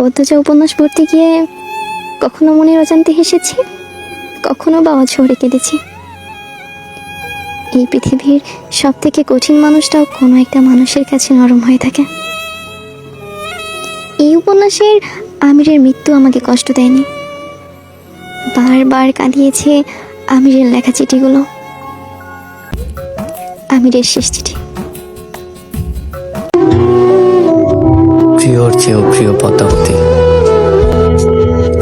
পদ্মজা উপন্যাস পড়তে গিয়ে কখনো মনের অজান্তে হেসেছি, কখনো বা অঝরে কেঁদেছি। এই পৃথিবীর সব থেকে কঠিন মানুষটাও কোনো একটা মানুষের কাছে নরম হয়ে থাকে। এই উপন্যাসের আমিরের মৃত্যু আমাকে কষ্ট দেয়নি। বারবার কাঁদিয়েছে আমিরের লেখা চিঠিগুলো। আমিরের শেষ চিঠি। প্রিয়র চেয়েও প্রিয় পদ্মাবতী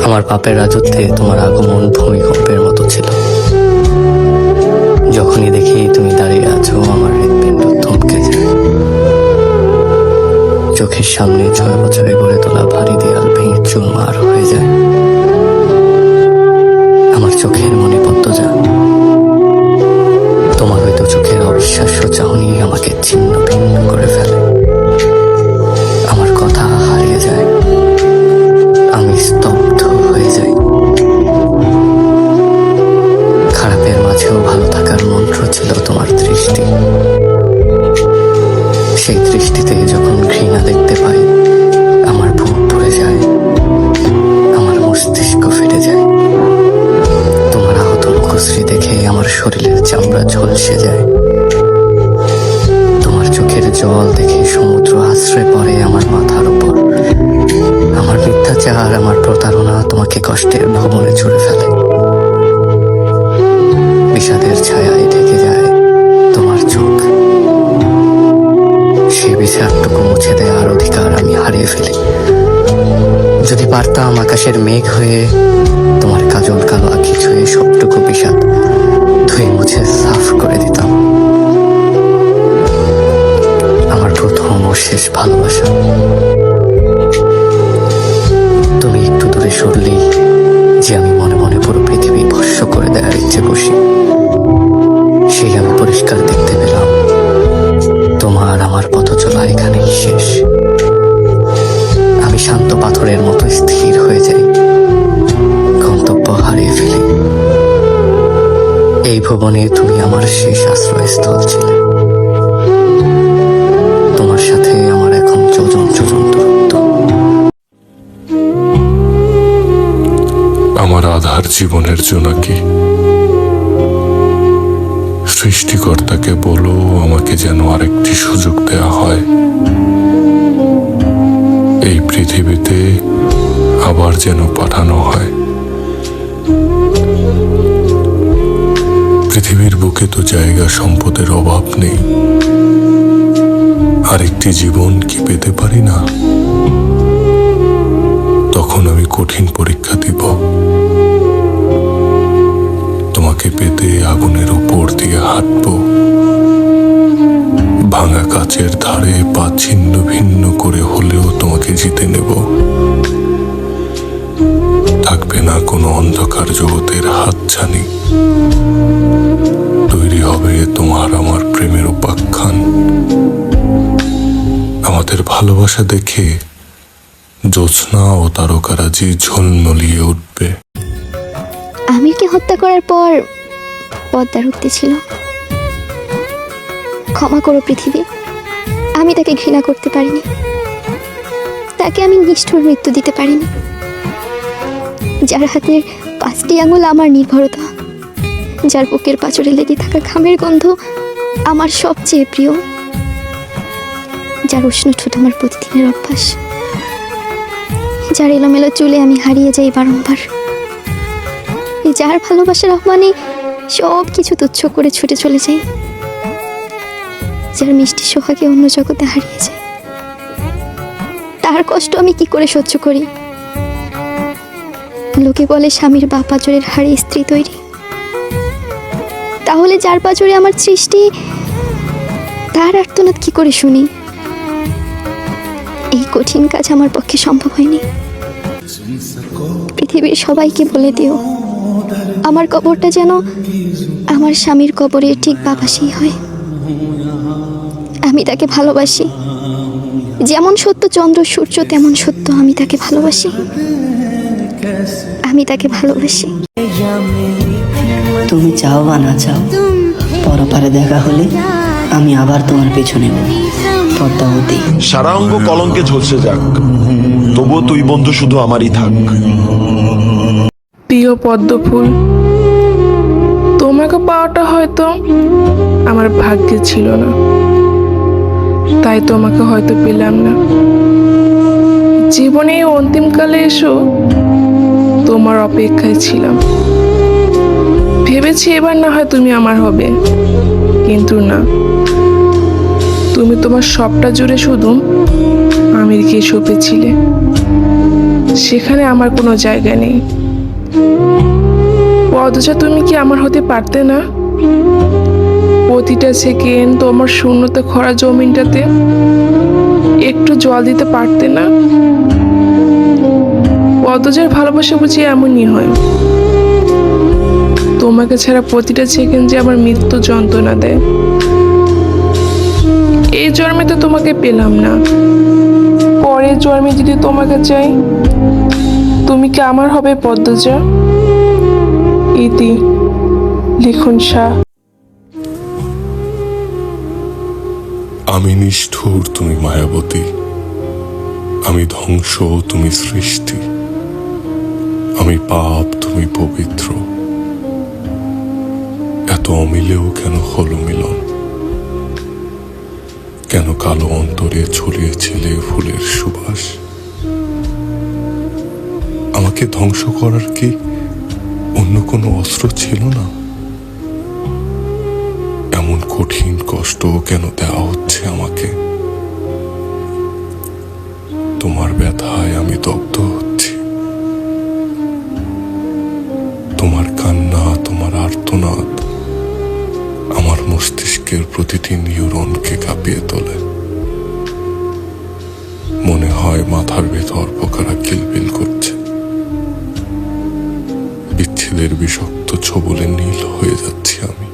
আমার পাপের রাজত্বে তোমার আগমন ভূমিকম্পের মতো ছিল। যখনই দেখি তুমি দাঁড়িয়ে আছো, আমার হৃৎপিণ্ড থমকে যায়। চোখের সামনে ছয় বছরে গড়ে তোলা ভারী দেয়াল ভেঙে চুরমার হয়ে যায়। আমার চোখের মনে পদ্মজা তোমার হয়তো চোখের অবিশ্বাস্য দেখে আমার শরীরের চামড়া ঝলসে যায়। তোমার চোখের জল দেখে সমুদ্র আশ্রয় পড়ে আমার মাথার উপর। আমার মিথ্যাচার, আমার প্রতারণা তোমাকে কষ্টের ভবনে ছুড়ে ফেলে। আকাশের মেঘ হয়ে তোমার কাজল কালো আঁকি ছুঁয়ে সবটুকু বিষাদ ধুয়ে মুছে সাফ করে দিতাম। আমার প্রথম ও শেষ ভালোবাসা। তুমি একটু দূরে সরলেই যে আমি মনে মনে পুরো পৃথিবী ভস্য করে দেওয়ার ইচ্ছে বসি শান্ত পাথরের মতো স্থির হয়ে যাই। গন্তব্য হারিয়ে ফেলি। এই ভবনে তুমি আমার শেষ আশ্রয়স্থল ছিলে। তোমার সাথে আমার এখন যোজন যোজন দূরত্ব। আমার আধার জীবনের জোনাকি সৃষ্টিকর্তাকে বলো, আমাকে যেন আরেকটি সুযোগ দেয়া হয়। পৃথিবীতে আবার যেন পাঠানো হয়। পৃথিবীর বুকে তো জায়গা সম্পদের অভাব নেই। আরেকটি জীবন কি পেতে পারি না? তখন আমি কঠিন পরীক্ষা দিব। তোমাকে পেতে আগুনের উপর দিয়ে হাঁটব। কাচের ধারে পা ছিন্ন ভিন্ন করে হলেও তোমাকে জিতে নেব। থাকবে না কোনো অন্ধকার জগতের হাতছানি। তৈরি হবে তোমার আমার প্রেমের উপাখ্যান। আমাদের ভালোবাসা দেখে জ্যোৎস্না ও তারকারাজি ঝলমলিয়ে উঠবে। আমিরকে হত্যা করার পর পদ্মার উক্তি ছিল। ক্ষমা করো পৃথিবী। আমি তাকে ঘৃণা করতে পারিনি। তাকে আমি নিষ্ঠুর মৃত্যু দিতে পারিনি। যার হাতের পাঁচটি আঙুল আমার নির্ভরতা, যার বুকের পাঁচরে লেগে থাকা ঘামের গন্ধ আমার সবচেয়ে প্রিয়। যার উষ্ণ ঠোঁট আমার প্রতিদিনের অভ্যাস, যার এলোমেলো চুলে আমি হারিয়ে যাই বারংবার। যার ভালোবাসার আহ্বানে সব কিছু তুচ্ছ করে ছুটে চলে যাই। যার মিষ্টি সোহাগে অন্য জগতে হারিয়ে যায় তার কষ্ট আমি কি করে সহ্য করি? লোকে বলে স্বামীর বা পাচরের হাড়ে স্ত্রী তৈরি। তাহলে যার পাচরে আমার সৃষ্টি তার আর্তনাদ কি করে শুনি? এই কঠিন কাজ আমার পক্ষে সম্ভব হয়নি। পৃথিবীর সবাইকে বলে দিও, আমার কবরটা যেন আমার স্বামীর কবরের ঠিক বাপাসেই হয়। আমি তাকে ভালোবাসি। যেমন সত্য চন্দ্র সূর্য তেমন সত্য আমি তাকে ভালোবাসি। আমি তাকে ভালোবাসি। তুমি চাও বা না চাও পরপারে দেখা হলে আমি আবার তোমার পেছনে পদ্মাবতী সারা অঙ্গ কলঙ্কে ঝলসে যাক। তবুও তুই বন্ধু শুধু আমারই থাক। প্রিয় পদ্ম তোমাকে পাওয়াটা হয়তো আমার ভাগ্যে ছিল না। তাই তোমাকে হয়তো পেলাম না। জীবনে অন্তিমকালে এসো, তোমার অপেক্ষায় ছিলাম। ভেবেছি এবার না হয় তুমি আমার হবে, কিন্তু না। তুমি তোমার সবটা জুড়ে শুধু আমিরকে সঁপেছিলে। সেখানে আমার কোনো জায়গা নেই। পদজা তুমি কি আমার হতে পারতে না? প্রতিটা সেকেন্ড তোমার শূন্যতে খরা জমিনটাতে একটু জল দিতে পারতে না? পদজার ভালোবাসা বুঝি এমনই হয়। তোমাকে ছাড়া প্রতিটা সেকেন্ড যে আমার মৃত্যু যন্ত্রণা দেয়। এই জন্মে তো তোমাকে পেলাম না। পরের জন্মে যদি তোমাকে চাই, তুমি কি আমার হবে পদ্মজা? ইতি। লিখন শাহ আমি নিষ্ঠুর, তুমি মায়াবতী। আমি ধ্বংস, তুমি সৃষ্টি। আমি পাপ, তুমি পবিত্র। এত অমিলেও কেন হলো মিলন? কেন কালো অন্তরে ছড়িয়েছিলে ফুলের সুবাস? আমাকে ধ্বংস করার কি অন্য কোনো অস্ত্র ছিল না। এমন কঠিন কষ্ট কেন দেওয়া হচ্ছে আমাকে? তোমার ব্যথায় আমি দগ্ধ হচ্ছি। তোমার কান্না, তোমার আর্তনাদ আমার মস্তিষ্কের প্রতিটি নিউরনকে কাঁপিয়ে তোলে। মনে হয় মাথার ভেতর পোকারা কিলবিল করছে। বিচ্ছেদের বিষাক্ত ছবলে নীল হয়ে যাচ্ছি আমি।